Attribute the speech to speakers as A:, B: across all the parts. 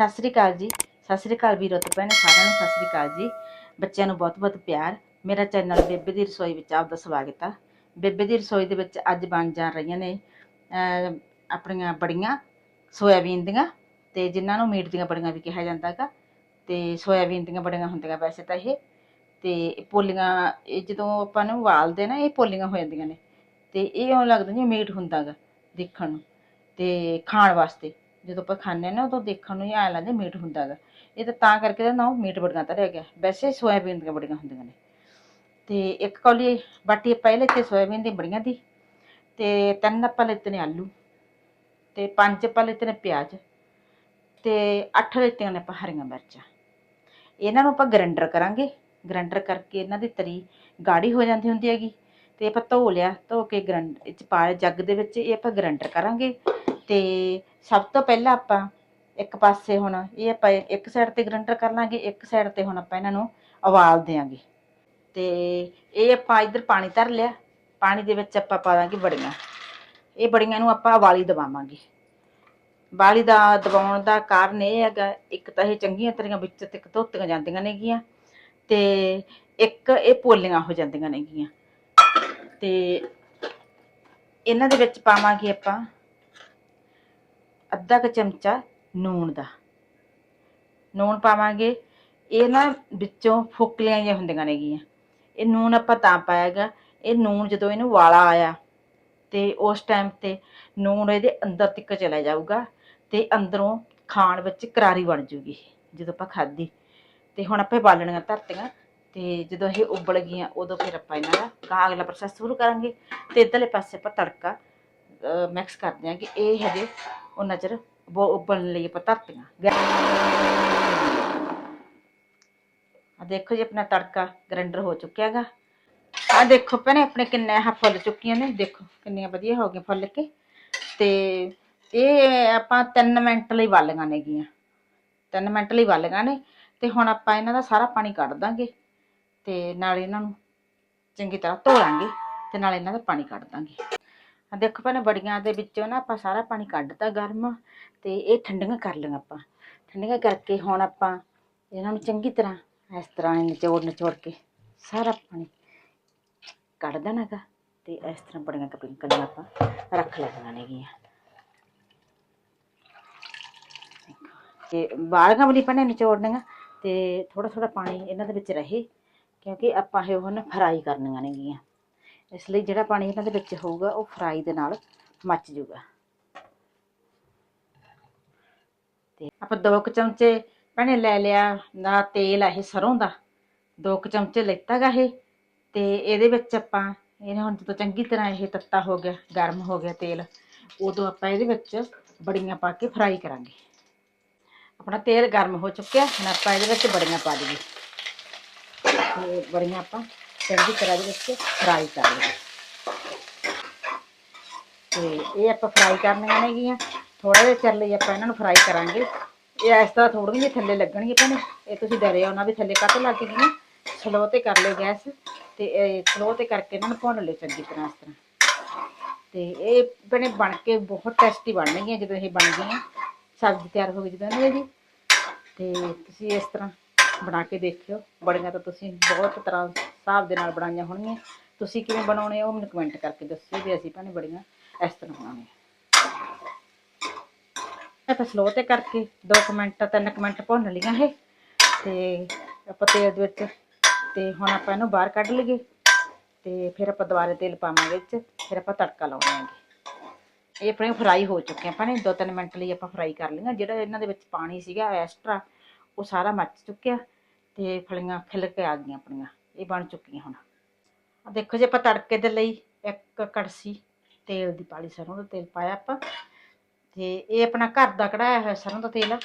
A: ਸਤਿ ਸ੍ਰੀ ਅਕਾਲ ਜੀ। ਸਤਿ ਸ੍ਰੀ ਅਕਾਲ ਵੀਰੋ ਤੇ ਭੈਣੇ ਸਾਰਿਆਂ ਨੂੰ, ਸਤਿ ਸ੍ਰੀ ਅਕਾਲ ਜੀ। ਬੱਚਿਆਂ ਨੂੰ ਬਹੁਤ-ਬਹੁਤ ਪਿਆਰ। ਮੇਰਾ ਚੈਨਲ ਬੇਬੇ ਦੀ ਰਸੋਈ ਵਿੱਚ ਆਪ ਦਾ ਸਵਾਗਤ ਆ। ਬੇਬੇ ਦੀ ਰਸੋਈ ਦੇ ਵਿੱਚ ਅੱਜ ਬਣ ਜਾ ਰਹੀਆਂ ਨੇ ਆਪਣੀਆਂ ਬੜੀਆਂ ਸੋਇਆਬੀਨ ਦੀਆਂ ਤੇ ਜਿਨ੍ਹਾਂ ਨੂੰ ਮੀਟ ਦੀਆਂ ਬੜੀਆਂ ਵੀ ਕਿਹਾ ਜਾਂਦਾ ਹੈਗਾ। ਤੇ ਸੋਇਆਬੀਨ ਦੀਆਂ ਬੜੀਆਂ ਹੁੰਦੀਆਂ ਵੈਸੇ ਤਾਂ ਇਹ। ਤੇ ਪੋਲੀਆਂ, ਇਹ ਜਦੋਂ ਆਪਾਂ ਨੂੰ ਉਬਾਲਦੇ ਨਾ, ਇਹ ਪੋਲੀਆਂ ਹੋ ਜਾਂਦੀਆਂ ਨੇ। ਤੇ ਇਹ ਉਹ ਲੱਗਦਾ ਜਿਵੇਂ ਮੀਟ ਹੁੰਦਾਗਾ ਦੇਖਣ ਨੂੰ। ਤੇ ਖਾਣ ਵਾਸਤੇ। ਜਦੋਂ ਆਪਾਂ ਖਾਂਦੇ ਹਾਂ ਨਾ, ਉਦੋਂ ਦੇਖਣ ਨੂੰ ਹੀ ਐਂ ਲੱਗਦਾ ਮੀਟ ਹੁੰਦਾ ਹੈਗਾ ਇਹ ਤਾਂ ਤਾਂ ਕਰਕੇ ਇਹਦਾ ਨਾਮ ਮੀਟ ਬੜੀਆਂ ਤਾਂ ਰਹਿ ਗਿਆ। ਵੈਸੇ ਸੋਇਆਬੀਨ ਦੀਆਂ ਬੜੀਆਂ ਹੁੰਦੀਆਂ ਨੇ। ਤੇ ਇੱਕ ਕੌਲੀ ਬਾਟੀ ਆਪਾਂ ਇਹ ਲਿੱਤੇ ਸੋਇਆਬੀਨ ਦੀ ਬੜੀਆਂ ਦੀ ਤੇ ਤਿੰਨ ਆਪਾਂ ਲਿੱਤੇ ਨੇ ਆਲੂ ਤੇ ਪੰਜ ਆਪਾਂ ਲਿੱਤੇ ਨੇ ਪਿਆਜ਼ ਤੇ ਅੱਠ ਲਿੱਤੀਆਂ ਨੇ ਆਪਾਂ ਹਰੀਆਂ ਮਿਰਚਾਂ। ਇਹਨਾਂ ਨੂੰ ਆਪਾਂ ਗ੍ਰਾਈਂਡਰ ਕਰਾਂਗੇ। ਗ੍ਰਾਈਂਡਰ ਕਰਕੇ ਇਹਨਾਂ ਦੀ ਤਰੀ ਗਾੜੀ ਹੋ ਜਾਂਦੀ ਹੁੰਦੀ ਹੈਗੀ ਤੇ ਆਪਾਂ ਧੋ ਲਿਆ, ਧੋ ਕੇ ਗ੍ਰਾਈਂਡਰ 'ਚ ਪਾ ਜੱਗ ਦੇ ਵਿੱਚ ਇਹ ਆਪਾਂ ਗ੍ਰਾਈਂਡਰ ਕਰਾਂਗੇ। ਤੇ ਸਭ ਤੋਂ ਪਹਿਲਾਂ ਆਪਾਂ ਇੱਕ ਪਾਸੇ ਹੁਣ ਇਹ ਆਪਾਂ ਇੱਕ ਸਾਈਡ ਤੇ ਗ੍ਰਾਈਂਡਰ ਕਰ ਲਾਂਗੇ, ਇੱਕ ਸਾਈਡ ਤੇ ਹੁਣ ਆਪਾਂ ਇਹਨਾਂ ਨੂੰ ਉਬਾਲ ਦਿਆਂਗੇ। ਤੇ ਇਹ ਆਪਾਂ ਇੱਧਰ ਪਾਣੀ ਧਰ ਲਿਆ, ਪਾਣੀ ਦੇ ਵਿੱਚ ਆਪਾਂ ਪਾ ਦਾਂਗੇ ਬੜੀਆਂ ਇਹ ਬੜੀਆਂ ਨੂੰ ਆਪਾਂ ਉਬਾਲੀ ਦਵਾਵਾਂਗੇ। ਬਾਲੀ ਦਾ ਦਬਾਉਣ ਦਾ ਕਾਰਨ ਇਹ ਹੈਗਾ, ਇੱਕ ਤਾਂ ਇਹ ਚੰਗੀਆਂ ਤਰੀਆਂ ਵਿੱਚ ਤੱਕ ਧੋਤੀਆਂ ਜਾਂਦੀਆਂ ਨੇਗੀਆਂ ਤੇ ਇੱਕ ਇਹ ਪੋਲੀਆਂ ਹੋ ਜਾਂਦੀਆਂ ਨੇਗੀਆਂ। ਤੇ ਇਹਨਾਂ ਦੇ ਵਿੱਚ ਪਾਵਾਂਗੇ ਆਪਾਂ ਅੱਧਾ ਕੁ ਚਮਚਾ ਨੂਣ ਦਾ। ਨੂਣ ਪਾਵਾਂਗੇ। ਇਹ ਨਾ ਵਿੱਚੋਂ ਫੁਕਲੀਆਂ ਜਿਹੀਆਂ ਹੁੰਦੀਆਂ ਨੇਗੀਆਂ। ਇਹ ਨੂਣ ਆਪਾਂ ਤਾਂ ਪਾਇਆਗਾ ਇਹ ਨੂਣ ਜਦੋਂ ਇਹਨੂੰ ਵਾਲਾ ਆਇਆ ਤੇ ਉਸ ਟਾਈਮ ਤੇ ਨੂਣ ਇਹਦੇ ਅੰਦਰ ਤੱਕ ਚਲਾ ਜਾਊਗਾ ਤੇ ਅੰਦਰੋਂ ਖਾਣ ਵਿੱਚ ਕਰਾਰੀ ਬਣ ਜੂਗੀ ਜਦੋਂ ਆਪਾਂ ਖਾਧੀ। ਤੇ ਹੁਣ ਆਪਾਂ ਬਾਲਣੀਆਂ ਧਰਤੀਆਂ ਤੇ ਜਦੋਂ ਇਹ ਉਬਲ ਗਈਆਂ, ਉਦੋਂ ਫਿਰ ਆਪਾਂ ਇਹਨਾਂ ਦਾ ਅਗਲਾ ਪ੍ਰੋਸੈਸ ਸ਼ੁਰੂ ਕਰਾਂਗੇ ਤੇ ਇੱਧਰਲੇ ਪਾਸੇ ਆਪਾਂ ਤੜਕਾ ਮਿਕਸ ਕਰਦੇ ਕਰ ਕਿ ਇਹ ਹਜੇ ਉਹਨਾਂ ਚਿਰ ਉਬਲਣ ਲਈ ਆਪਾਂ ਧਰਤੀਆਂ। ਆ ਦੇਖੋ ਜੀ, ਆਪਣਾ ਤੜਕਾ ਗ੍ਰਾਈਂਡਰ ਹੋ ਚੁੱਕਿਆ ਹੈਗਾ। ਆ ਦੇਖੋ ਭੈਣੇ, ਆਪਣੇ ਕਿੰਨੇ ਆਹ ਫੁੱਲ ਚੁੱਕੀਆਂ ਨੇ। ਦੇਖੋ ਕਿੰਨੀਆਂ ਵਧੀਆ ਹੋ ਗਈਆਂ ਫੁੱਲ ਕੇ। ਤੇ ਇਹ ਆਪਾਂ 3 ਮਿੰਟ ਲਈ ਵਾਲੀਆਂ ਨੇਗੀਆਂ। 3 ਮਿੰਟ ਲਈ ਵਾਲੀਆਂ ਨੇ। ਤੇ ਹੁਣ ਆਪਾਂ ਇਹਨਾਂ ਦਾ ਸਾਰਾ ਪਾਣੀ ਕੱਢ ਦਾਂਗੇ। ਤੇ ਨਾਲ ਇਹਨਾਂ ਨੂੰ ਚੰਗੀ ਤਰ੍ਹਾਂ ਧੋ ਲਾਂਗੇ। ਤੇ ਨਾਲ ਇਹਨਾਂ ਦਾ ਪਾਣੀ ਕੱਢ ਦਾਂਗੇ। ਆ ਦੇਖੋ ਭੈਣੇ ਬੜੀਆਂ ਦੇ ਵਿੱਚੋਂ ਨਾ ਆਪਾਂ ਸਾਰਾ ਪਾਣੀ ਕੱਢਤਾ ਗਰਮ ਤੇ ਇਹ ਠੰਡੀਆਂ ਕਰ ਲਈਆਂ ਆਪਾਂ। ਠੰਡੀਆਂ ਕਰਕੇ ਹੁਣ ਆਪਾਂ ਇਹਨਾਂ ਨੂੰ ਚੰਗੀ ਤਰ੍ਹਾਂ ਇਸ ਤਰ੍ਹਾਂ ਨਿਚੋੜ ਨਿਚੋੜ ਕੇ ਸਾਰਾ ਪਾਣੀ ਕੱਢ ਦੇਣਾ ਗਾ ਤੇ ਇਸ ਤਰ੍ਹਾਂ ਬੜੀਆਂ ਕਪਿੰਗ ਕਲੀਆਂ ਆਪਾਂ ਰੱਖ ਲੈਣੀਆਂ ਨੇਗੀਆਂ। ਤੇ ਬਾਲਗਾਂ ਵਾਲੀ ਭੈਣੇ ਨਿਚੋੜਨੀਆਂ ਤੇ ਥੋੜਾ ਥੋੜਾ ਪਾਣੀ ਇਹਨਾਂ ਦੇ ਵਿੱਚ ਰਹੇ ਕਿਉਂਕਿ ਆਪਾਂ ਇਹ ਹੁਣ ਫਰਾਈ ਕਰਨੀਆਂ ਨੇਗੀਆਂ। ਇਸ ਲਈ ਜਿਹੜਾ ਪਾਣੀ ਇਹਨਾਂ ਦੇ ਵਿੱਚ ਹੋਊਗਾ, ਉਹ ਫਰਾਈ ਦੇ ਨਾਲ ਮੱਚ ਜੂਗਾ ਤੇ ਆਪਾਂ ਦੋ ਕੁ ਚਮਚੇ ਭੈਣੇ ਲੈ ਲਿਆ, ਨਾ ਤੇਲ ਆ ਇਹ ਸਰੋਂ ਦਾ। ਦੋ ਕੁ ਚਮਚੇ ਲੈਤਾ ਗਾ ਇਹ, ਤੇ ਇਹਦੇ ਵਿੱਚ ਆਪਾਂ ਇਹ ਹੁਣ ਜਦੋਂ ਚੰਗੀ ਤਰ੍ਹਾਂ ਇਹ ਤੱਤਾ ਹੋ ਗਿਆ, ਗਰਮ ਹੋ ਗਿਆ ਤੇਲ, ਉਦੋਂ ਆਪਾਂ ਇਹਦੇ ਵਿੱਚ ਬੜੀਆਂ ਪਾ ਕੇ ਫਰਾਈ ਕਰਾਂਗੇ। ਆਪਣਾ ਤੇਲ ਗਰਮ ਹੋ ਚੁੱਕਿਆ, ਹੁਣ ਆਪਾਂ ਇਹਦੇ ਵਿੱਚ ਬੜੀਆਂ ਪਾ ਦਈਏ। ਤੇ ਬੜੀਆਂ ਆਪਾਂ ਚੰਗੀ ਤਰ੍ਹਾਂ ਦੇ ਵਿੱਚ ਫਰਾਈ ਕਰ ਲਈਏ। ਤੇ ਇਹ ਆਪਾਂ ਫਰਾਈ ਕਰਨੀਆਂ ਨੇਗੀਆਂ। ਥੋੜਾ ਜਿਹਾ ਚਿਰ ਲਈ ਆਪਾਂ ਇਹਨਾਂ ਨੂੰ ਫਰਾਈ ਕਰਾਂਗੇ। ਇਹ ਇਸ ਤਰ੍ਹਾਂ ਥੋੜੀਆਂ ਜਿਹੀਆਂ ਥੱਲੇ ਲੱਗਣਗੀਆਂ ਭੈਣੇ। ਇਹ ਤੁਸੀਂ ਡਰੇ ਉਹਨਾਂ ਵੀ ਥੱਲੇ ਕੱਟ ਲੱਗ ਗਈਆਂ ਸਲੋ ਤੇ ਕਰ ਲਿਓ ਗੈਸ। ਤੇ ਇਹ ਸਲੋ ਤੇ ਕਰਕੇ ਇਹਨਾਂ ਨੂੰ ਭੁੰਨ ਲਿਓ ਚੰਗੀ ਤਰ੍ਹਾਂ ਇਸ ਤਰ੍ਹਾਂ। ਤੇ ਇਹ ਭੈਣੇ ਬਣ ਕੇ ਬਹੁਤ ਟੇਸਟੀ ਬਣਨਗੀਆਂ ਜਦੋਂ ਇਹ ਬਣ ਗਈਆਂ। ਸਬਜ਼ੀ ਤਿਆਰ ਹੋ ਗਈ ਜਦੋਂ ਇਹਨਾਂ ਦੀ ਤੇ ਤੁਸੀਂ ਇਸ ਤਰ੍ਹਾਂ ਬਣਾ ਕੇ ਦੇਖਿਓ। ਬੜੀਆਂ ਤਾਂ ਤੁਸੀਂ ਬਹੁਤ ਤਰ੍ਹਾਂ ਹਿਸਾਬ ਦੇ ਨਾਲ ਬਣਾਈਆਂ ਹੋਣਗੀਆਂ। ਤੁਸੀਂ ਕਿਵੇਂ ਬਣਾਉਣੇ ਉਹ ਮੈਨੂੰ ਕਮੈਂਟ ਕਰਕੇ ਦੱਸਿਓ ਵੀ ਅਸੀਂ ਭੈਣੇ ਬੜੀਆਂ ਇਸ ਤਰ੍ਹਾਂ ਬਣਾਉਣੇ ਆਪਾਂ ਸਲੋ ਤੇ ਕਰਕੇ 2 ਮਿੰਟ 3 ਮਿੰਟ ਭੁੰਨ ਲਈਆਂ ਇਹ। ਤੇ ਆਪਾਂ ਤੇਲ ਦੇ ਵਿੱਚ, ਤੇ ਹੁਣ ਆਪਾਂ ਇਹਨੂੰ ਬਾਹਰ ਕੱਢ ਲਈਏ। ਤੇ ਫਿਰ ਆਪਾਂ ਦੁਬਾਰਾ ਤੇਲ ਪਾਵਾਂਗੇ ਵਿੱਚ, ਫਿਰ ਆਪਾਂ ਤੜਕਾ ਲਾਉਣਾਂਗੇ ਇਹ ਆਪਣੇ ਫਰਾਈ ਹੋ ਚੁੱਕੇ ਆਪਾਂ ਨੇ 2-3 ਮਿੰਟ ਲਈ ਆਪਾਂ ਫਰਾਈ ਕਰ ਲਈਆਂ। ਜਿਹੜਾ ਇਹਨਾਂ ਦੇ ਵਿੱਚ ਪਾਣੀ ਸੀਗਾ ਐਕਸਟਰਾ ਉਹ ਸਾਰਾ ਮੱਚ ਚੁੱਕਿਆ ਤੇ ਫਲੀਆਂ ਖਿਲ ਕੇ ਆ ਗਈਆਂ ਆਪਣੀਆਂ, ਇਹ ਬਣ ਚੁੱਕੀਆਂ ਹੁਣ। ਆ ਦੇਖੋ ਜੇ, ਆਪਾਂ ਤੜਕੇ ਦੇ ਲਈ ਇੱਕ ਕੜਸੀ, ਤੇਲ ਦੀ ਪਾਲੀ ਸਰੋਂ ਦਾ ਤੇਲ ਪਾਇਆ ਆਪਾਂ। ਤੇ ਇਹ ਆਪਣਾ ਘਰ ਦਾ ਕਢਾਇਆ ਹੋਇਆ ਸਰੋਂ ਦਾ ਤੇਲ ਆ।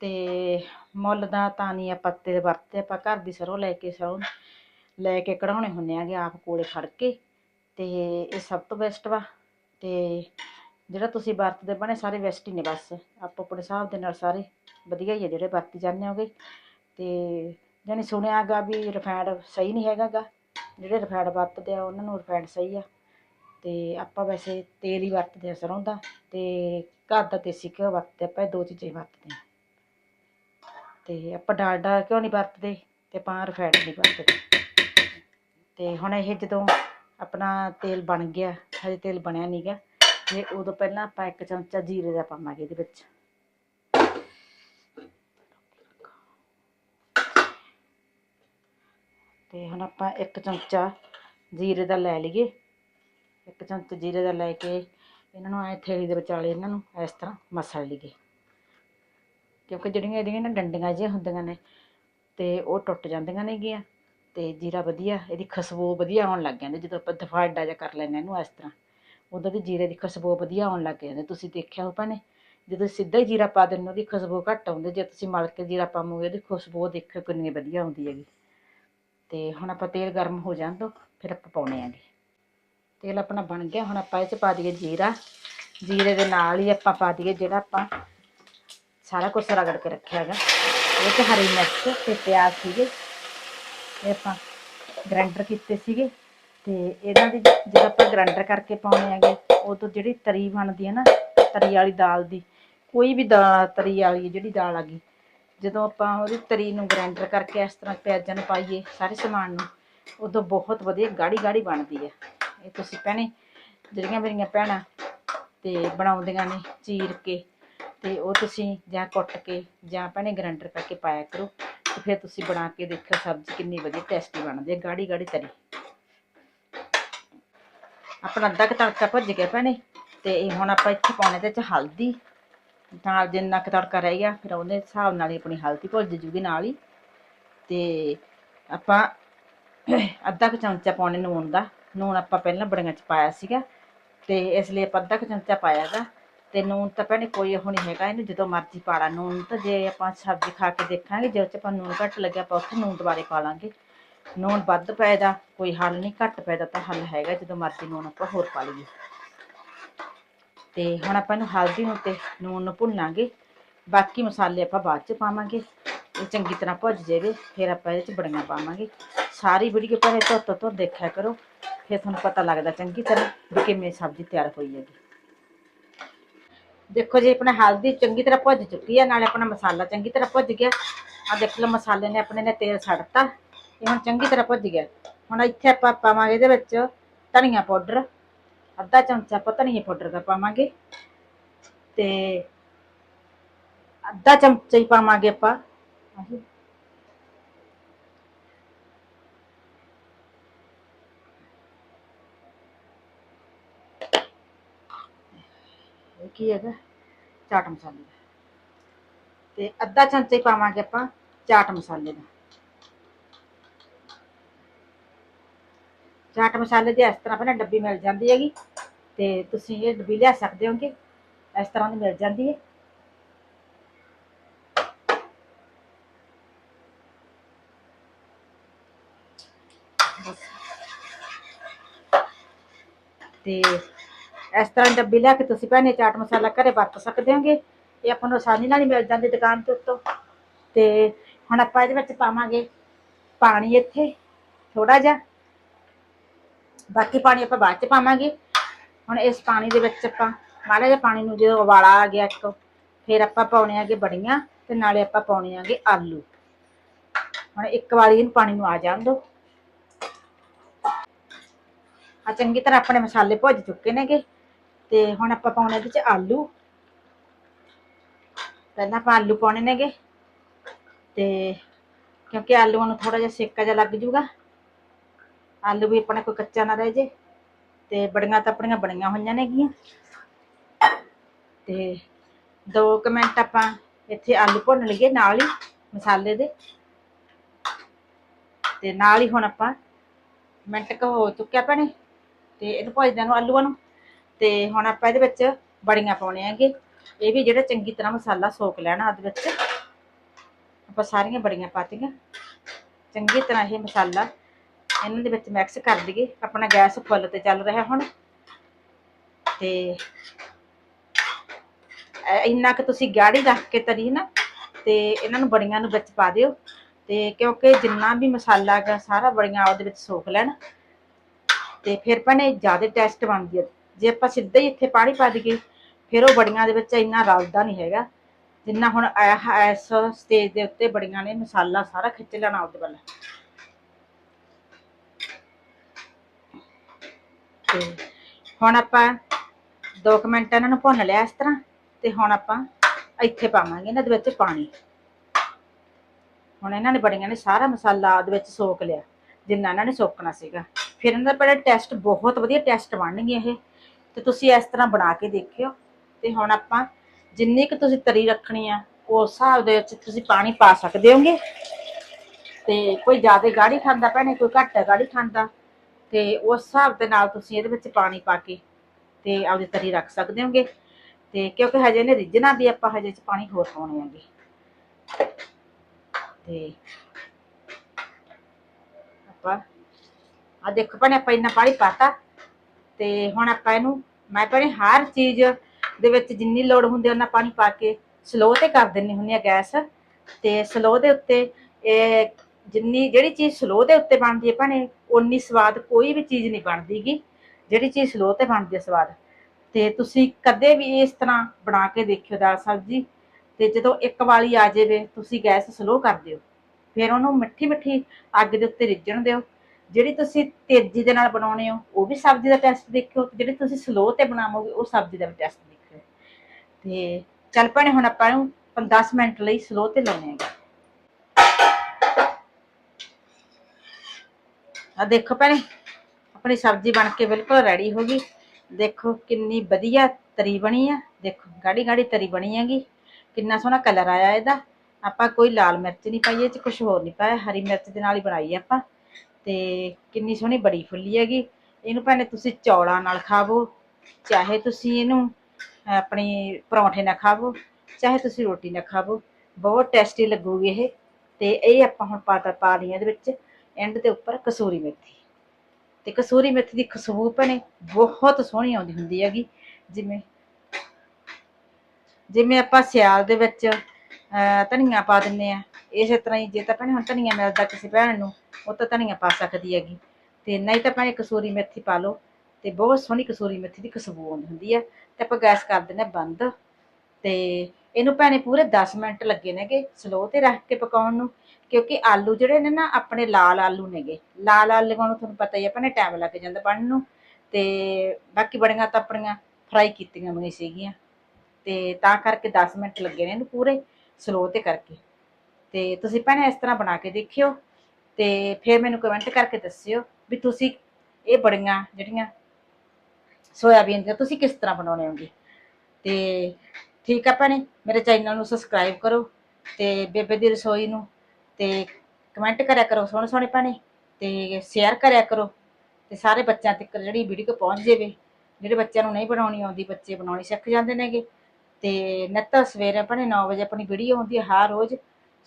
A: ਤੇ ਮੁੱਲ ਦਾ ਤਾਂ ਨਹੀਂ ਆਪਾਂ ਤੇਲ ਵਰਤੇ, ਆਪਾਂ ਘਰ ਦੀ ਸਰੋਂ ਲੈ ਕੇ ਸਰੋਂ ਲੈ ਕੇ ਕਢਾਉਣੇ ਹੁੰਨੇ ਆਗੇ ਆਪ ਕੋਲੇ ਫੜ ਕੇ। ਤੇ ਇਹ ਸਭ ਤੋਂ ਬੈਸਟ ਵਾ। ਤੇ ਜਿਹੜਾ ਤੁਸੀਂ ਵਰਤਦੇ ਬਣੇ ਸਾਰੇ ਵੈਸਟ ਹੀ ਨੇ ਬਸ। ਆਪੋ ਆਪਣੇ ਹਿਸਾਬ ਦੇ ਨਾਲ ਸਾਰੇ ਵਧੀਆ ਹੀ ਆ ਜਿਹੜੇ ਵਰਤੀ ਜਾਂਦੇ ਹੋਗੇ। ਤੇ ਜਾਨੀ ਸੁਣਿਆਗਾ ਵੀ ਰਿਫਾਈਂਡ ਸਹੀ ਨਹੀਂ ਹੈਗਾਗਾ ਜਿਹੜੇ ਰਿਫਾਈਂਡ ਵਰਤਦੇ ਆ ਉਹਨਾਂ ਨੂੰ ਰਿਫਾਈਂਡ ਸਹੀ ਆ। ਤੇ ਆਪਾਂ ਵੈਸੇ ਤੇਲ ਹੀ ਵਰਤਦੇ ਆ ਸਰੋਂ ਦਾ। ਤੇ ਘਰ ਦਾ ਦੇਸੀ ਘਿਓ ਵਰਤਦੇ ਆਪਾਂ ਇਹ ਦੋ ਚੀਜ਼ਾਂ ਹੀ ਵਰਤਦੇ ਆ। ਤੇ ਆਪਾਂ ਡਾਲਡਾ ਕਿਉਂ ਨਹੀਂ ਵਰਤਦੇ? ਤੇ ਆਪਾਂ ਰਿਫਾਈਂਡ ਨਹੀਂ ਵਰਤਦੇ। ਤੇ ਹੁਣ ਇਹ ਜਦੋਂ ਆਪਣਾ ਤੇਲ ਬਣ ਗਿਆ, ਹਜੇ ਤੇਲ ਬਣਿਆ ਨਹੀਂਗਾ ਤੇ ਉਦੋਂ ਪਹਿਲਾਂ ਆਪਾਂ ਇੱਕ ਚਮਚਾ ਜੀਰੇ ਦਾ ਪਾਵਾਂਗੇ ਇਹਦੇ ਵਿੱਚ। ਤੇ ਹੁਣ ਆਪਾਂ ਇੱਕ ਚਮਚਾ ਜੀਰੇ ਦਾ ਲੈ ਲਈਏ। ਇੱਕ ਚਮਚਾ ਜੀਰੇ ਦਾ ਲੈ ਕੇ ਇਹਨਾਂ ਨੂੰ ਐ ਥੇਲੀ ਦੇ ਵਿਚਾਲੇ ਇਹਨਾਂ ਨੂੰ ਇਸ ਤਰ੍ਹਾਂ ਮਸਲ ਲਈਏ। ਕਿਉਂਕਿ ਜਿਹੜੀਆਂ ਇਹਦੀਆਂ ਨਾ ਡੰਡੀਆਂ ਜਿਹੀਆਂ ਹੁੰਦੀਆਂ ਨੇ ਤੇ ਉਹ ਟੁੱਟ ਜਾਂਦੀਆਂ ਨੇਗੀਆਂ ਤੇ ਜੀਰਾ ਵਧੀਆ, ਇਹਦੀ ਖੁਸ਼ਬੂ ਵਧੀਆ ਆਉਣ ਲੱਗ ਜਾਂਦੀ ਜਦੋਂ ਆਪਾਂ ਦਫਾੜਾ ਜਿਹਾ ਕਰ ਲੈਂਦੇ ਇਹਨੂੰ ਇਸ ਤਰ੍ਹਾਂ। ਉਦੋਂ ਦੀ ਜੀਰੇ ਦੀ ਖੁਸ਼ਬੂ ਵਧੀਆ ਆਉਣ ਲੱਗ ਜਾਂਦੀ, ਤੁਸੀਂ ਦੇਖਿਆ ਹੋ ਭਾਨੇ ਜਦੋਂ ਸਿੱਧਾ ਹੀ ਜੀਰਾ ਪਾ ਦਿੰਦੇ ਉਹਦੀ ਖੁਸ਼ਬੂ ਘੱਟ ਆਉਂਦੀ, ਜੇ ਤੁਸੀਂ ਮਲ ਕੇ ਜੀਰਾ ਪਾਵੋਗੇ ਉਹਦੀ ਖੁਸ਼ਬੂ ਦੇਖੋ ਕਿੰਨੀ ਵਧੀਆ ਆਉਂਦੀ ਹੈਗੀ। ਤੇ ਹੁਣ ਆਪਾਂ ਤੇਲ ਗਰਮ ਹੋ ਜਾਣ ਤੋਂ ਫਿਰ ਆਪਾਂ ਪਾਉਣੇ ਆਂਗੇ ਤੇਲ ਆਪਣਾ ਬਣ ਗਿਆ, ਹੁਣ ਆਪਾਂ ਇਹ ਚ ਪਾ ਦਈਏ ਜੀਰਾ। ਜੀਰੇ ਦੇ ਨਾਲ ਹੀ ਆਪਾਂ ਪਾ ਦਈਏ ਜਿਹੜਾ ਆਪਾਂ ਸਾਰਾ ਕੁਝ ਰਗੜ ਕੇ ਰੱਖਿਆ ਹੈਗਾ। ਇਹ ਚ ਹਰੀ ਮਿਰਚ ਤੇ ਪਿਆਜ਼ ਸੀਗੇ, ਇਹ ਆਪਾਂ ਗ੍ਰਾਈਂਡਰ ਕੀਤੇ ਸੀਗੇ। ਤੇ ਇਹਨਾਂ ਦੀ ਜਦੋਂ ਆਪਾਂ ਗ੍ਰਾਈਂਡਰ ਕਰਕੇ ਪਾਉਣੇ ਆਗੇ ਉਦੋਂ ਜਿਹੜੀ ਤਰੀ ਬਣਦੀ ਹੈ ਨਾ, ਤਰੀ ਵਾਲੀ ਦਾਲ ਦੀ, ਕੋਈ ਵੀ ਦਾਲ ਤਰੀ ਵਾਲੀ ਜਿਹੜੀ ਦਾਲ ਆ ਗਈ ਜਦੋਂ ਆਪਾਂ ਉਹਦੀ ਤਰੀ ਨੂੰ ਗ੍ਰਾਈਂਡਰ ਕਰਕੇ ਇਸ ਤਰ੍ਹਾਂ ਪਿਆਜ਼ਾਂ ਨੂੰ ਪਾਈਏ ਸਾਰੇ ਸਮਾਨ ਨੂੰ, ਉਦੋਂ ਬਹੁਤ ਵਧੀਆ ਗਾੜੀ ਗਾੜੀ ਬਣਦੀ ਹੈ। ਇਹ ਤੁਸੀਂ ਭੈਣੇ, ਜਿਹੜੀਆਂ ਮੇਰੀਆਂ ਭੈਣਾਂ ਤੇ ਬਣਾਉਂਦੀਆਂ ਨੇ ਚੀਰ ਕੇ, ਤੇ ਉਹ ਤੁਸੀਂ ਜਾਂ ਕੁੱਟ ਕੇ ਜਾਂ ਭੈਣੇ ਗ੍ਰਾਈਂਡਰ ਕਰਕੇ ਪਾਇਆ ਕਰੋ, ਤੇ ਫਿਰ ਤੁਸੀਂ ਬਣਾ ਕੇ ਦੇਖੋ ਸਬਜ਼ੀ ਕਿੰਨੀ ਵਧੀਆ ਟੇਸਟੀ ਬਣਦੀ ਹੈ ਗਾੜੀ ਗਾੜੀ ਤਰੀ। ਆਪਣਾ ਅੱਧਾ ਕੁ ਤੜਕਾ ਭੁੱਜ ਗਿਆ ਭੈਣੇ, ਤੇ ਇਹ ਹੁਣ ਆਪਾਂ ਇੱਥੇ ਪਾਉਣੇ ਤੇ ਚ ਹਲਦੀ। ਨਾਲ ਜਿੰਨਾ ਕੁ ਤੜਕਾ ਰਹਿ ਗਿਆ, ਫਿਰ ਉਹਦੇ ਹਿਸਾਬ ਨਾਲ ਹੀ ਆਪਣੀ ਹਲਦੀ ਭੁੱਜ ਜੂਗੀ ਨਾਲ ਹੀ। ਤੇ ਆਪਾਂ ਅੱਧਾ ਕੁ ਚਮਚਾ ਪਾਉਣੇ ਨੂਣ ਦਾ। ਨੂਣ ਆਪਾਂ ਪਹਿਲਾਂ ਬੜੀਆਂ ਚ ਪਾਇਆ ਸੀਗਾ, ਤੇ ਇਸ ਲਈ ਆਪਾਂ ਅੱਧਾ ਕੁ ਚਮਚਾ ਪਾਇਆ ਪਾਇਆਗਾ ਤੇ ਨੂਣ ਤਾਂ ਭੈਣੇ ਕੋਈ ਉਹ ਨਹੀਂ ਹੈਗਾ, ਇਹਨੂੰ ਜਦੋਂ ਮਰਜ਼ੀ ਪਾ ਲਾ ਨੂਣ ਤਾਂ ਜੇ ਆਪਾਂ ਸਬਜ਼ੀ ਖਾ ਕੇ ਦੇਖਾਂਗੇ, ਜੇ ਉਹ 'ਚ ਆਪਾਂ ਨੂਣ ਘੱਟ ਲੱਗਿਆ, ਆਪਾਂ ਉੱਥੇ ਨੂਣ ਦੁਬਾਰੇ ਪਾ ਲਾਂਗੇ। ਨੂਣ ਵੱਧ ਪੈਦਾ, ਕੋਈ ਹੱਲ ਨਹੀਂ, ਘੱਟ ਪੈਦਾ ਤਾਂ ਹੱਲ ਹੈਗਾ ਜਦੋਂ ਮਰਜ਼ੀ ਨੂਣ ਆਪਾਂ ਹੋਰ ਪਾ ਲਈਏ। ਤੇ ਹੁਣ ਆਪਾਂ ਇਹਨੂੰ ਹਲਦੀ ਨੂੰ ਤੇ ਨੂਣ ਨੂੰ ਭੁੰਨਾਂਗੇ। ਬਾਕੀ ਮਸਾਲੇ ਆਪਾਂ ਬਾਅਦ ਚ ਪਾਵਾਂਗੇ। ਇਹ ਚੰਗੀ ਤਰ੍ਹਾਂ ਭੁੱਜ ਜਾਵੇ, ਫਿਰ ਆਪਾਂ ਇਹਦੇ ਚ ਬੜੀਆਂ ਪਾਵਾਂਗੇ। ਸਾਰੀ ਵੀਡੀਓ ਪਹਿਲੇ ਧੁੱਤ ਤੋਂ ਦੇਖਿਆ ਕਰੋ, ਫਿਰ ਤੁਹਾਨੂੰ ਪਤਾ ਲੱਗਦਾ ਚੰਗੀ ਤਰ੍ਹਾਂ ਵੀ ਕਿਵੇਂ ਸਬਜ਼ੀ ਤਿਆਰ ਹੋਈ ਹੈਗੀ। ਦੇਖੋ ਜੀ, ਆਪਣਾ ਹਲਦੀ ਚੰਗੀ ਤਰ੍ਹਾਂ ਭੁੱਜ ਚੁੱਕੀ ਹੈ ਨਾਲੇ ਆਪਣਾ ਮਸਾਲਾ ਚੰਗੀ ਤਰ੍ਹਾਂ ਭੁੱਜ ਗਿਆ। ਆ ਦੇਖ ਲਓ, ਮਸਾਲੇ ਨੇ ਆਪਣੇ ਨੇ ਤੇਲ ਛੱਡਤਾ ਇਹ ਹੁਣ ਚੰਗੀ ਤਰ੍ਹਾਂ ਭੁੱਜ ਗਿਆ। ਹੁਣ ਇੱਥੇ ਆਪਾਂ ਪਾਵਾਂਗੇ ਇਹਦੇ ਵਿੱਚ ਧਨੀਆ ਪਾਊਡਰ। ਅੱਧਾ ਚਮਚਾ ਆਪਾਂ ਧਨੀਆ ਪਾਊਡਰ ਦਾ ਪਾਵਾਂਗੇ। ਤੇ ਅੱਧਾ ਚਮਚਾ ਹੀ ਪਾਵਾਂਗੇ ਆਪਾਂ। ਕੀ ਹੈਗਾ? ਚਾਟ ਮਸਾਲੇ ਦਾ। ਤੇ ਅੱਧਾ ਚਮਚਾ ਹੀ ਪਾਵਾਂਗੇ ਆਪਾਂ ਚਾਟ ਮਸਾਲੇ ਦਾ। ਚਾਟ ਮਸਾਲੇ ਦੀ ਇਸ ਤਰ੍ਹਾਂ ਪਹਿਲਾਂ ਡੱਬੀ ਮਿਲ ਜਾਂਦੀ ਹੈਗੀ ਤੇ ਤੁਸੀਂ ਇਹ ਡੱਬੀ ਲਿਆ ਸਕਦੇ ਹੋਗੇ ਇਸ ਤਰ੍ਹਾਂ ਦੀ ਮਿਲ ਜਾਂਦੀ ਹੈ ਤੇ ਇਸ ਤਰ੍ਹਾਂ ਦੀ ਡੱਬੀ ਲਿਆ ਕੇ ਤੁਸੀਂ ਭੈਣੇ ਚਾਟ ਮਸਾਲਾ ਘਰੇ ਵਰਤ ਸਕਦੇ ਹੋਗੇ ਇਹ ਆਪਾਂ ਨੂੰ ਆਸਾਨੀ ਨਾਲ ਹੀ ਮਿਲ ਜਾਂਦੀ ਦੁਕਾਨ ਤੋਂ ਉੱਤੋਂ ਤੇ ਹੁਣ ਆਪਾਂ ਇਹਦੇ ਵਿੱਚ ਪਾਵਾਂਗੇ ਪਾਣੀ ਇੱਥੇ ਥੋੜਾ ਜਿਹਾ ਬਾਕੀ ਪਾਣੀ ਆਪਾਂ ਬਾਅਦ ਚ ਪਾਵਾਂਗੇ। ਹੁਣ ਇਸ ਪਾਣੀ ਦੇ ਵਿੱਚ ਆਪਾਂ ਮਾੜਾ ਜਿਹਾ ਪਾਣੀ ਨੂੰ ਜਦੋਂ ਉਬਾਲਾ ਆ ਗਿਆ ਇੱਕ, ਫਿਰ ਆਪਾਂ ਪਾਉਣੇ ਆਗੇ ਬੜੀਆਂ ਤੇ ਨਾਲੇ ਆਪਾਂ ਪਾਉਣੇ ਆਗੇ ਆਲੂ। ਹੁਣ ਇੱਕ ਵਾਰੀ ਇਹਨੂੰ ਪਾਣੀ ਨੂੰ ਆ ਜਾਣ ਦਿਓ ਆ ਚੰਗੀ ਤਰ੍ਹਾਂ ਆਪਣੇ ਮਸਾਲੇ ਭੁੱਜ ਚੁੱਕੇ ਨੇਗੇ ਤੇ ਹੁਣ ਆਪਾਂ ਪਾਉਣੇ ਇਹਦੇ ਚ ਆਲੂ। ਪਹਿਲਾਂ ਆਪਾਂ ਆਲੂ ਪਾਉਣੇ ਨੇਗੇ ਤੇ ਕਿਉਂਕਿ ਆਲੂਆਂ ਨੂੰ ਥੋੜਾ ਜਿਹਾ ਸੇਕਾ ਜਿਹਾ ਲੱਗ ਜੂਗਾ ਆਲੂ ਵੀ ਆਪਣੇ ਕੋਈ ਕੱਚਾ ਨਾ ਰਹਿ ਜੇ ਤੇ ਬੜੀਆਂ ਤਾਂ ਆਪਣੀਆਂ ਬਣੀਆਂ ਹੋਈਆਂ ਨੇਗੀਆਂ। ਤੇ 2 ਮਿੰਟ ਆਪਾਂ ਇੱਥੇ ਆਲੂ ਭੁੰਨ ਲਈਏ ਨਾਲ ਹੀ ਮਸਾਲੇ ਦੇ। ਤੇ ਨਾਲ ਹੀ ਹੁਣ ਆਪਾਂ ਮਿੰਟ ਕੁ ਹੋ ਚੁੱਕਿਆ ਭੈਣੇ ਤੇ ਇਹਨੂੰ ਭੁੱਜਦਿਆਂ ਨੂੰ ਆਲੂਆਂ ਨੂੰ। ਤੇ ਹੁਣ ਆਪਾਂ ਇਹਦੇ ਵਿੱਚ ਬੜੀਆਂ ਪਾਉਣੇ ਆਂਗੇ ਇਹ ਵੀ ਜਿਹੜਾ ਚੰਗੀ ਤਰ੍ਹਾਂ ਮਸਾਲਾ ਸੋਕ ਲੈਣਾ ਉਹਦੇ ਵਿੱਚ। ਆਪਾਂ ਸਾਰੀਆਂ ਬੜੀਆਂ ਪਾਤੀਆਂ ਚੰਗੀ ਤਰ੍ਹਾਂ ਇਹ ਮਸਾਲਾ ਇਹਨਾਂ ਦੇ ਵਿੱਚ ਮਿਕਸ ਕਰ ਦਈਏ ਆਪਣਾ ਗੈਸ ਫੁੱਲ ਤੇ ਚੱਲ ਰਿਹਾ ਹੁਣ। ਤੇ ਇੰਨਾ ਕਿ ਤੁਸੀਂ ਗਾੜੀ ਰੱਖ ਕੇ ਤਰੀ ਨਾ, ਤੇ ਇਹਨਾਂ ਨੂੰ ਬੜੀਆਂ ਨੂੰ ਵਿੱਚ ਪਾ ਦਿਓ। ਤੇ ਕਿਉਂਕਿ ਜਿੰਨਾ ਵੀ ਮਸਾਲਾ ਹੈਗਾ, ਸਾਰਾ ਬੜੀਆਂ ਉਹਦੇ ਵਿੱਚ ਸੋਖ ਲੈਣ। ਤੇ ਫਿਰ ਭੈਣੇ ਜ਼ਿਆਦਾ ਟੇਸਟ ਬਣਦੀ ਹੈ। ਜੇ ਆਪਾਂ ਸਿੱਧਾ ਹੀ ਇੱਥੇ ਪਾਣੀ ਪਾ ਦਈਏ, ਫਿਰ ਉਹ ਬੜੀਆਂ ਦੇ ਵਿੱਚ ਇੰਨਾ ਰਲਦਾ ਨਹੀਂ ਹੈਗਾ। ਜਿੰਨਾ ਹੁਣ ਆਹ ਇਸ ਸਟੇਜ ਦੇ ਉੱਤੇ ਬੜੀਆਂ ਨੇ ਮਸਾਲਾ ਸਾਰਾ ਖਿੱਚ ਲੈਣਾ ਉਹਦੇ ਵੱਲ। ਤੇ ਹੁਣ ਆਪਾਂ 2 ਮਿੰਟ ਇਹਨਾਂ ਨੂੰ ਭੁੰਨ ਲਿਆ ਇਸ ਤਰ੍ਹਾਂ ਤੇ ਹੁਣ ਆਪਾਂ ਇੱਥੇ ਪਾਵਾਂਗੇ ਇਹਨਾਂ ਦੇ ਵਿੱਚ ਪਾਣੀ। ਹੁਣ ਇਹਨਾਂ ਨੇ ਬੜੀਆਂ ਨੇ ਸਾਰਾ ਮਸਾਲਾ ਉਹਦੇ ਵਿੱਚ ਸੋਕ ਲਿਆ, ਜਿੰਨਾ ਇਹਨਾਂ ਨੇ ਸੋਕਣਾ ਸੀਗਾ। ਫਿਰ ਇਹਨਾਂ ਦਾ ਬੜਾ ਟੈਸਟ ਬਹੁਤ ਵਧੀਆ ਟੈਸਟ ਬਣਨਗੇ ਇਹ। ਤੇ ਤੁਸੀਂ ਇਸ ਤਰ੍ਹਾਂ ਬਣਾ ਕੇ ਦੇਖਿਓ। ਤੇ ਹੁਣ ਆਪਾਂ ਜਿੰਨੀ ਕੁ ਤੁਸੀਂ ਤਰੀ ਰੱਖਣੀ ਆ, ਉਸ ਹਿਸਾਬ ਦੇ ਵਿੱਚ ਤੁਸੀਂ ਪਾਣੀ ਪਾ ਸਕਦੇ ਹੋਗੇ। ਤੇ ਕੋਈ ਜ਼ਿਆਦਾ ਗਾੜੀ ਖਾਂਦਾ ਭੈਣੇ, ਕੋਈ ਘੱਟ ਗਾੜੀ ਖਾਂਦਾ। ਤੇ ਉਸ ਹਿਸਾਬ ਦੇ ਨਾਲ ਤੁਸੀਂ ਇਹਦੇ ਵਿੱਚ ਪਾਣੀ ਪਾ ਕੇ ਤੇ ਆਪਦੀ ਤਰੀ ਰੱਖ ਸਕਦੇ ਹੋਗੇ। ਤੇ ਕਿਉਂਕਿ ਹਜੇ ਨੇ ਰਿੱਝਣਾ ਵੀ ਆਪਾਂ ਹਜੇ ਚ ਪਾਣੀ ਹੋਰ ਪਾਉਣੇ ਆਂਗੇ ਤੇ ਆਪਾਂ ਆ ਦੇਖੋ ਭੈਣੇ, ਆਪਾਂ ਇੰਨਾ ਪਾਣੀ ਪਾਤਾ। ਤੇ ਹੁਣ ਆਪਾਂ ਇਹਨੂੰ, ਮੈਂ ਭੈਣੇ ਹਰ ਚੀਜ਼ ਦੇ ਵਿੱਚ ਜਿੰਨੀ ਲੋੜ ਹੁੰਦੀ ਉਹਨਾਂ ਪਾਣੀ ਪਾ ਕੇ ਸਲੋ ਤੇ ਕਰ ਦਿੰਨੀ ਹੁੰਦੀ ਆ ਗੈਸ। ਤੇ ਸਲੋ ਦੇ ਉੱਤੇ ਇਹ ਜਿੰਨੀ ਜਿਹੜੀ ਚੀਜ਼ ਸਲੋ ਦੇ ਉੱਤੇ ਬਣਦੀ ਹੈ ਭੈਣੇ ਉਨੀ ਸਵਾਦ ਕੋਈ ਵੀ ਚੀਜ਼ ਨਹੀਂ ਬਣਦੀਗੀ। ਜਿਹੜੀ ਚੀਜ਼ ਸਲੋ ਤੇ ਬਣਦੀ ਹੈ ਸਵਾਦ। ਤੇ ਤੁਸੀਂ ਕਦੇ ਵੀ ਇਸ ਤਰ੍ਹਾਂ ਬਣਾ ਕੇ ਦੇਖਿਓ ਦਾਲ ਸਬਜ਼ੀ ਤੇ ਜਦੋਂ ਇੱਕ ਵਾਲੀ ਆ ਜਾਵੇ, ਤੁਸੀਂ ਗੈਸ ਸਲੋ ਕਰ ਦਿਓ। ਫਿਰ ਉਹਨੂੰ ਮਿੱਠੀ ਮਿੱਠੀ ਅੱਗ ਦੇ ਉੱਤੇ ਰਿੱਝਣ ਦਿਓ। ਜਿਹੜੀ ਤੁਸੀਂ ਤੇਜ਼ੀ ਦੇ ਨਾਲ ਬਣਾਉਣੇ ਹੋ, ਉਹ ਵੀ ਸਬਜ਼ੀ ਦਾ ਟੈਸਟ ਦੇਖਿਓ। ਤੇ ਜਿਹੜੀ ਤੁਸੀਂ ਸਲੋ ਤੇ ਬਣਾਵੋਗੇ, ਉਹ ਸਬਜ਼ੀ ਦਾ ਵੀ ਟੈਸਟ ਦੇਖਿਓ। ਤੇ ਚੱਲ ਭੈਣੇ, ਹੁਣ ਆਪਾਂ ਨੂੰ 10 ਮਿੰਟ ਲਈ ਸਲੋ ਤੇ ਲਾਉਣੇ ਹੈਗਾ ਆ ਦੇਖੋ ਭੈਣੇ, ਆਪਣੀ ਸਬਜ਼ੀ ਬਣ ਕੇ ਬਿਲਕੁਲ ਰੈਡੀ ਹੋ ਗਈ। ਦੇਖੋ ਕਿੰਨੀ ਵਧੀਆ ਤਰੀ ਬਣੀ ਆ। ਦੇਖੋ, ਗਾੜੀ ਗਾੜੀ ਤਰੀ ਬਣੀ ਹੈਗੀ। ਕਿੰਨਾ ਸੋਹਣਾ ਕਲਰ ਆਇਆ ਇਹਦਾ। ਆਪਾਂ ਕੋਈ ਲਾਲ ਮਿਰਚ ਨਹੀਂ ਪਾਈ, ਇਹ ਚ ਕੁਝ ਹੋਰ ਨਹੀਂ ਪਾਇਆ। ਹਰੀ ਮਿਰਚ ਦੇ ਨਾਲ ਹੀ ਬਣਾਈ ਆਪਾਂ। ਤੇ ਕਿੰਨੀ ਸੋਹਣੀ ਬੜੀ ਫੁੱਲੀ ਹੈਗੀ। ਇਹਨੂੰ ਭੈਣੇ ਤੁਸੀਂ ਚੌਲਾਂ ਨਾਲ ਖਾਵੋ। ਚਾਹੇ ਤੁਸੀਂ ਇਹਨੂੰ ਆਪਣੀ ਪਰੌਂਠੇ ਨਾਲ ਖਾਵੋ। ਚਾਹੇ ਤੁਸੀਂ ਰੋਟੀ ਨਾਲ ਖਾਵੋ। ਬਹੁਤ ਟੇਸਟੀ ਲੱਗੂਗੀ ਇਹ। ਤੇ ਇਹ ਆਪਾਂ ਹੁਣ ਪਾਤਾ ਪਾ ਲਈ ਇਹਦੇ ਵਿੱਚ। ਐਂਡ ਦੇ ਉੱਪਰ ਕਸੂਰੀ ਮੇਥੀ। ਤੇ ਕਸੂਰੀ ਮੇਥੀ ਦੀ ਖੁਸ਼ਬੂ ਭੈਣੇ ਬਹੁਤ ਸੋਹਣੀ ਆਉਂਦੀ ਹੁੰਦੀ ਹੈਗੀ। ਜਿਵੇਂ ਜਿਵੇਂ ਆਪਾਂ ਸਿਆਲ ਦੇ ਵਿੱਚ ਧਨੀਆ ਪਾ ਦਿੰਨੇ ਆ ਇਸੇ ਤਰ੍ਹਾਂ ਹੀ ਜੇ ਤਾਂ ਭੈਣੇ ਹੁਣ ਧਨੀਆ ਮਿਲਦਾ ਕਿਸੇ ਭੈਣ ਨੂੰ, ਉਹ ਤਾਂ ਧਨੀਆ ਪਾ ਸਕਦੀ ਹੈਗੀ। ਤੇ ਨਹੀਂ ਤਾਂ ਭੈਣੇ ਕਸੂਰੀ ਮੇਥੀ ਪਾ ਲਓ। ਤੇ ਬਹੁਤ ਸੋਹਣੀ ਕਸੂਰੀ ਮੇਥੀ ਦੀ ਖੁਸ਼ਬੂ ਆਉਂਦੀ ਹੁੰਦੀ ਹੈ। ਤੇ ਆਪਾਂ ਗੈਸ ਕਰ ਦਿੰਨੇ ਆ ਬੰਦ। ਤੇ ਇਹਨੂੰ ਭੈਣੇ ਪੂਰੇ 10 ਮਿੰਟ ਲੱਗੇ ਨੇਗੇ ਸਲੋ ਤੇ ਰੱਖ ਕੇ ਪਕਾਉਣ ਨੂੰ, ਕਿਉਂਕਿ ਆਲੂ ਜਿਹੜੇ ਨੇ ਨਾ ਆਪਣੇ ਲਾਲ ਆਲੂ ਨੇਗੇ। ਲਾਲ ਆਲੂਆਂ ਨੂੰ ਤੁਹਾਨੂੰ ਪਤਾ ਹੀ ਹੈ ਭੈਣੇ ਟਾਈਮ ਲੱਗ ਜਾਂਦਾ ਬਣਨ ਨੂੰ। ਤੇ ਬਾਕੀ ਬੜੀਆਂ ਤਾਂ ਆਪਣੀਆਂ ਫਰਾਈ ਕੀਤੀਆਂ ਵੀ ਸੀਗੀਆਂ। ਤੇ ਤਾਂ ਕਰਕੇ 10 ਮਿੰਟ ਲੱਗੇ ਨੇ ਇਹਨੂੰ ਪੂਰੇ ਸਲੋ ਤੇ ਕਰਕੇ। ਤੇ ਤੁਸੀਂ ਭੈਣੇ ਇਸ ਤਰ੍ਹਾਂ ਬਣਾ ਕੇ ਦੇਖਿਓ ਤੇ ਫਿਰ ਮੈਨੂੰ ਕਮੈਂਟ ਕਰਕੇ ਦੱਸਿਓ ਵੀ ਤੁਸੀਂ ਇਹ ਬੜੀਆਂ ਜਿਹੜੀਆਂ ਸੋਇਆਬੀਨ ਦੀਆਂ ਤੁਸੀਂ ਕਿਸ ਤਰ੍ਹਾਂ ਬਣਾਉਣੇ ਹੋਗੇ ਤੇ ਠੀਕ ਆ ਭੈਣੇ, ਮੇਰੇ ਚੈਨਲ ਨੂੰ ਸਬਸਕ੍ਰਾਈਬ ਕਰੋ ਤੇ ਬੇਬੇ ਦੀ ਰਸੋਈ ਨੂੰ ਤੇ ਕਮੈਂਟ ਕਰਿਆ ਕਰੋ ਸੋਹਣੇ ਸੋਹਣੇ ਭੈਣੇ ਤੇ ਸ਼ੇਅਰ ਕਰਿਆ ਕਰੋ ਤੇ ਸਾਰੇ ਬੱਚਿਆਂ ਤੱਕ ਜਿਹੜੀ ਵੀਡੀਓ ਪਹੁੰਚ ਜਾਵੇ, ਜਿਹੜੇ ਬੱਚਿਆਂ ਨੂੰ ਨਹੀਂ ਬਣਾਉਣੀ ਆਉਂਦੀ, ਬੱਚੇ ਬਣਾਉਣੀ ਸਿੱਖ ਜਾਂਦੇ ਨੇਗੇ ਤੇ ਨਿੱਤ ਸਵੇਰੇ ਭੈਣੇ 9 ਵਜੇ ਆਪਣੀ ਵੀਡੀਓ ਆਉਂਦੀ ਹੈ ਹਰ ਰੋਜ਼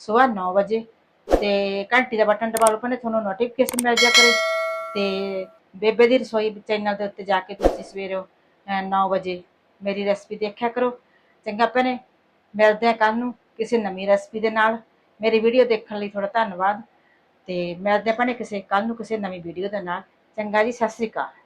A: ਸਵੇਰ 9 ਵਜੇ ਤੇ ਘੰਟੀ ਦਾ ਬਟਨ ਦਬਾ ਲਓ ਭੈਣੇ, ਤੁਹਾਨੂੰ ਨੋਟੀਫਿਕੇਸ਼ਨ ਮਿਲ ਜਾ ਕਰੇ ਤੇ ਬੇਬੇ ਦੀ ਰਸੋਈ ਚੈਨਲ ਦੇ ਉੱਤੇ ਜਾ ਕੇ ਤੁਸੀਂ ਸਵੇਰੇ 9 ਵਜੇ ਮੇਰੀ ਰੈਸਪੀ ਦੇਖਿਆ ਕਰੋ ਚੰਗਾ ਭੈਣੇ, ਮਿਲਦੇ ਆ ਕੱਲ ਨੂੰ ਕਿਸੇ ਨਵੀਂ ਰੈਸਪੀ ਦੇ ਨਾਲ। ਮੇਰੀ ਵੀਡੀਓ ਦੇਖਣ ਲਈ ਥੋੜਾ ਧੰਨਵਾਦ ਤੇ ਮਿਲਦੇ ਆ ਭੈਣੇ ਕਿਸੇ ਕੱਲ ਨੂੰ ਕਿਸੇ ਨਵੀਂ ਵੀਡੀਓ ਦੇ ਨਾਲ। ਚੰਗਾ ਜੀ, ਸਤਿ ਸ੍ਰੀ ਅਕਾਲ।